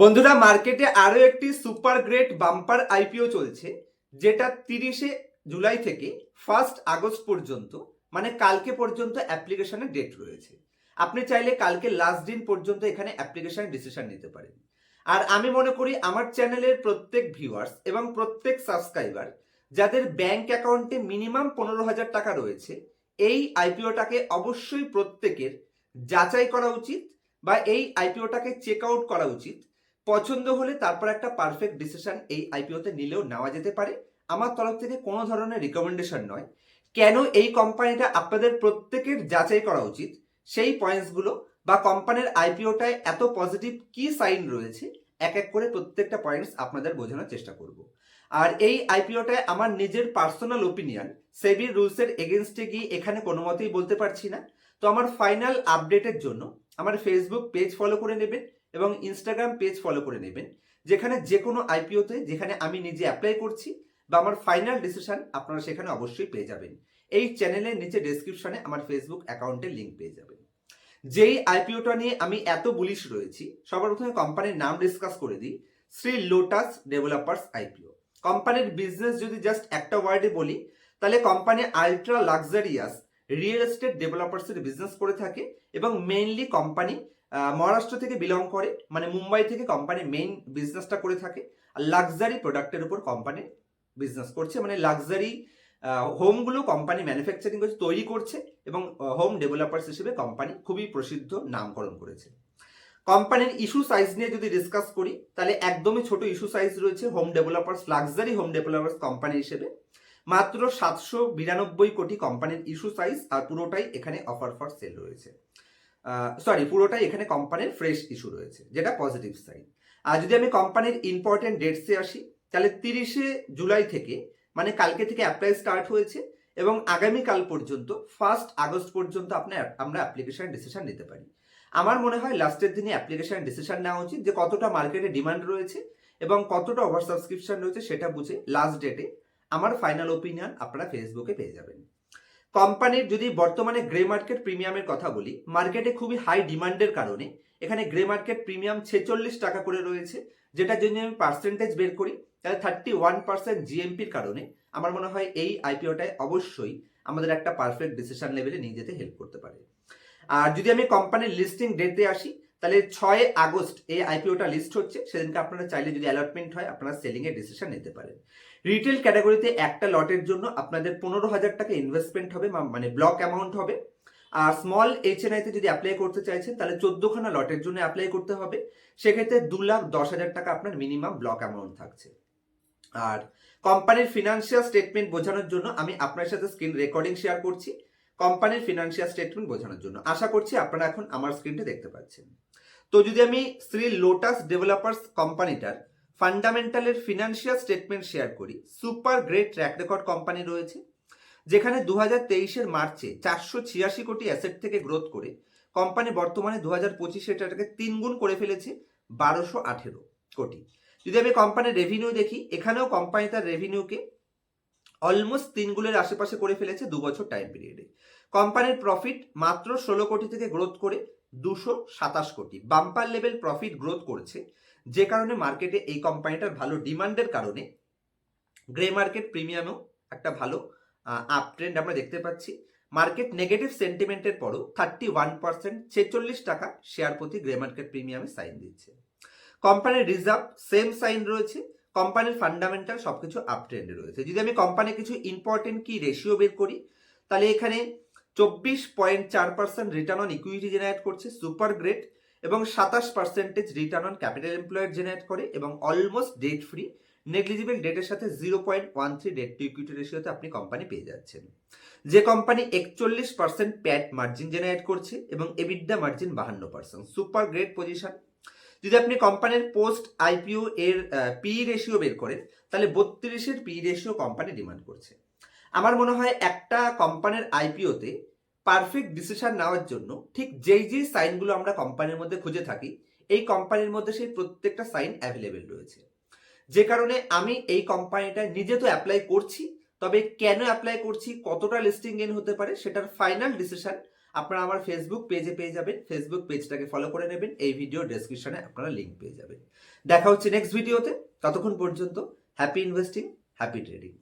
বন্ধুরা, মার্কেটে আরও একটি সুপার গ্রেট বাম্পার আইপিও চলছে, যেটা তিরিশে জুলাই থেকে ফার্স্ট আগস্ট পর্যন্ত মানে কালকে পর্যন্ত অ্যাপ্লিকেশনের ডেট রয়েছে। আপনি চাইলে কালকে লাস্ট দিন পর্যন্ত এখানে অ্যাপ্লিকেশন ডিসিশন নিতে পারেন। আর আমি মনে করি, আমার চ্যানেলের প্রত্যেক ভিউয়ার্স এবং প্রত্যেক সাবস্ক্রাইবার যাদের ব্যাংক অ্যাকাউন্টে মিনিমাম পনেরো হাজার টাকা রয়েছে, এই আইপিওটাকে অবশ্যই প্রত্যেকের যাচাই করা উচিত বা এই আইপিওটাকে চেক আউট করা উচিত। পছন্দ হলে তারপর একটা পারফেক্ট ডিসিশন এই আইপিওতে নিলেও নেওয়া যেতে পারে। আমার তরফ থেকে কোনো ধরনের রিকমেন্ডেশন নয়। কেন এই কোম্পানিটা আপনাদের প্রত্যেকের যাচাই করা উচিত? সেই পয়েন্টসগুলো বা কোম্পানির আইপিওটায় এত পজিটিভ কি সাইন রয়েছে? এক এক করে প্রত্যেকটা পয়েন্টস আপনাদের বোঝানোর চেষ্টা করব। আর এই আইপিওটায় আমার নিজের পার্সোনাল ওপিনিয়ন সেবির রুলসের এগেনস্টে গিয়ে এখানে কোনো মতেই বলতে পারছি না। তো আমার ফাইনাল আপডেটের জন্য আমার ফেসবুক পেজ ফলো করে নেবেন এবং ইনস্টাগ্রাম পেজ ফলো করে নেবেন, যেখানে যে কোনো আইপিওতে যেখানে আমি নিজে অ্যাপ্লাই করছি বা আমার ফাইনাল ডিসিশন আপনারা সেখানে অবশ্যই পেয়ে যাবেন। এই চ্যানেলের নিচে ডেসক্রিপশনে আমার ফেসবুক অ্যাকাউন্টের লিঙ্ক পেয়ে যাবেন। যেই আইপিওটা নিয়ে আমি এত বুলিশ রয়েছি, সবার প্রথমে কোম্পানির নাম ডিসকাস করে দিই, শ্রী লোটাস ডেভেলপার্স আইপিও কোম্পানির বিজনেস যদি জাস্ট একটা ওয়ার্ডে বলি, তাহলে company ultra luxurious real estate ডেভেলপার্সের business করে থাকে এবং মেইনলি কোম্পানি মহারাষ্ট্র থেকে বিলং করে মানে মুম্বাই থেকে কোম্পানি মেইন বিজনেসটা করে থাকে। আর লাক্সারি প্রোডাক্টের উপর কোম্পানি বিজনেস করছে। মানে লাক্সারি হোমগুলো কোম্পানি ম্যানুফ্যাকচারিং করছে তৈরি করছে এবং হোম ডেভেলপার্স হিসেবে কোম্পানি খুবই প্রসিদ্ধ নামকরণ করেছে। কোম্পানির ইস্যু সাইজ নিয়ে যদি ডিসকাস করি, তাহলে একদমই ছোট ইস্যু সাইজ রয়েছে home developers luxury home developers company হিসেবে। মাত্র সাতশো বিরানব্বই কোটি কোম্পানির ইস্যু সাইজ আর পুরোটাই এখানে অফার ফর সেল রয়েছে। সরি পুরোটাই এখানে কোম্পানির ফ্রেশ ইস্যু রয়েছে, যেটা পজিটিভ সাইড আর যদি আমি কোম্পানির ইম্পর্টেন্ট ডেটসে আসি, তাহলে তিরিশে জুলাই থেকে মানে কালকে থেকে অ্যাপ্লাই স্টার্ট হয়েছে এবং আগামীকাল পর্যন্ত ফার্স্ট আগস্ট পর্যন্ত আপনার আমরা অ্যাপ্লিকেশন ডিসিশন নিতে পারি। আমার মনে হয় লাস্টের দিনে অ্যাপ্লিকেশন ডিসিশন নেওয়া উচিত যে কতটা মার্কেটে ডিমান্ড রয়েছে এবং কতটা ওভার সাবস্ক্রিপশন রয়েছে সেটা বুঝে লাস্ট ডেটে আমার ফাইনাল ওপিনিয়ন আপনারা ফেসবুকে পেয়ে যাবেন। কোম্পানির যদি বর্তমানে গ্রে মার্কেট প্রিমিয়ামের কথা বলি মার্কেটে খুবই হাই ডিমান্ডের কারণে এখানে গ্রে মার্কেট প্রিমিয়াম ছেচল্লিশ টাকা করে রয়েছে যেটা যদি আমি পার্সেন্টেজ বের করি, তাহলে থার্টি ওয়ান পার্সেন্ট জিএমপির কারণে আমার মনে হয় এই আইপিওটায় অবশ্যই আমাদের একটা পারফেক্ট ডিসিশন লেভেলে নিয়ে যেতে হেল্প করতে পারে। আর যদি আমি কোম্পানির লিস্টিং ডেটে আসি তাহলে ছয় আগস্ট এই আইপিওটা লিস্ট হচ্ছে, সেদিনকে আপনারা চাইলে যদি অ্যালটমেন্ট হয়, আপনারা সেলিং এর ডিসিশন নিতে পারেন। রিটেল ক্যাটাগরিতে একটা লটের জন্য আপনাদের পনেরো হাজার টাকা ইনভেস্টমেন্ট হবে মানে ব্লক অ্যামাউন্ট হবে। আর স্মল এইচএনআইতে যদি অ্যাপ্লাই করতে চাইছেন, তাহলে চোদ্দখানা লটের জন্য অ্যাপ্লাই করতে হবে। সেক্ষেত্রে দু লাখ দশ হাজার টাকা আপনার মিনিমাম ব্লক অ্যামাউন্ট থাকছে। আর কোম্পানির ফিনান্সিয়াল স্টেটমেন্ট বোঝানোর জন্য আমি আপনার সাথে স্ক্রিন রেকর্ডিং শেয়ার করছি। কোম্পানির ফিনান্সিয়াল স্টেটমেন্ট বোঝানোর জন্য। আশা করছি আপনারা এখন আমার স্ক্রিনটা দেখতে পাচ্ছেন। তো যদি আমি শ্রী লোটাস ডেভেলপার্স কোম্পানিটার ফান্ডামেন্টালের ফিনান্সিয়াল স্টেটমেন্ট শেয়ার করি super great track record company রয়েছে, যেখানে দু হাজার তেইশের মার্চে চারশো ছিয়াশি কোটি অ্যাসেট থেকে গ্রোথ করে কোম্পানি বর্তমানে দু হাজার পঁচিশে এটাকে তিন গুণ করে ফেলেছে, বারোশো আঠেরো কোটি। যদি আমি কোম্পানির রেভিনিউ দেখি, এখানেও কোম্পানি তার রেভিনিউকে অলমোস্ট তিন গুণের আশেপাশে করে ফেলেছে দু বছর টাইম পিরিয়ডে কোম্পানির প্রফিট মাত্র ষোলো কোটি থেকে গ্রোথ করে দুশো সাতাশ কোটি। বাম্পার লেভেল প্রফিট গ্রোথ করছে যে কারণে মার্কেটে এই কোম্পানিটার ভালো ডিমান্ডের কারণে গ্রে মার্কেট প্রিমিয়ামেও একটা ভালো আপ ট্রেন্ড আমরা দেখতে পাচ্ছি। মার্কেট নেগেটিভ সেন্টিমেন্টের পরও থার্টি ওয়ান পার্সেন্ট ছেচল্লিশ টাকা শেয়ার প্রতি গ্রে মার্কেট প্রিমিয়ামে সাইন দিচ্ছে। কোম্পানির রিজার্ভ সেম সাইন রয়েছে। কোম্পানির ফান্ডামেন্টাল সবকিছু আপ ট্রেন্ডে রয়েছে। যদি আমি কোম্পানির কিছু ইম্পর্টেন্ট কি রেশিও বের করি, তাহলে এখানে চব্বিশ পয়েন্ট চার percent return on equity generate করছে সুপার গ্রেট এবং সাতাশ percentage return on capital employed generate করে, এবং অলমোস্ট ডেট ফ্রি নেগলিজিবল ডেটের সাথে zero point one three debt to equity রেশিওতে আপনি কোম্পানি পেয়ে যাচ্ছেন। যে কোম্পানি একচল্লিশ পার্সেন্ট প্যাট মার্জিন জেনারেট করছে, এবং এবিডা মার্জিন বাহান্ন পার্সেন্ট সুপার গ্রেট পজিশন যদি আপনি কোম্পানির পোস্ট আইপিও এর পি রেশিও বের করেন, তাহলে বত্রিশের পি রেশিও কোম্পানি ডিমান্ড করছে। আমার মনে হয় একটা কোম্পানির আইপিওতে পারফেক্ট ডিসিশন নেওয়ার জন্য ঠিক যেই যেই সাইনগুলো আমরা কোম্পানির মধ্যে খুঁজে থাকি, এই কোম্পানির মধ্যে সেই প্রত্যেকটা সাইন অ্যাভেলেবেল রয়েছে। যে কারণে আমি এই কোম্পানিটা নিজে তো অ্যাপ্লাই করছি, তবে কেন অ্যাপ্লাই করছি, কতটা লিস্টিং গেন হতে পারে, সেটার ফাইনাল ডিসিশন আপনারা আমার ফেসবুক পেজে পেয়ে যাবেন। ফেসবুক পেজটাকে ফলো করে নেবেন। এই ভিডিও ডেসক্রিপশনে আপনারা লিঙ্ক পেয়ে যাবেন। দেখা হচ্ছে নেক্সট ভিডিওতে ততক্ষণ পর্যন্ত হ্যাপি ইনভেস্টিং হ্যাপি ট্রেডিং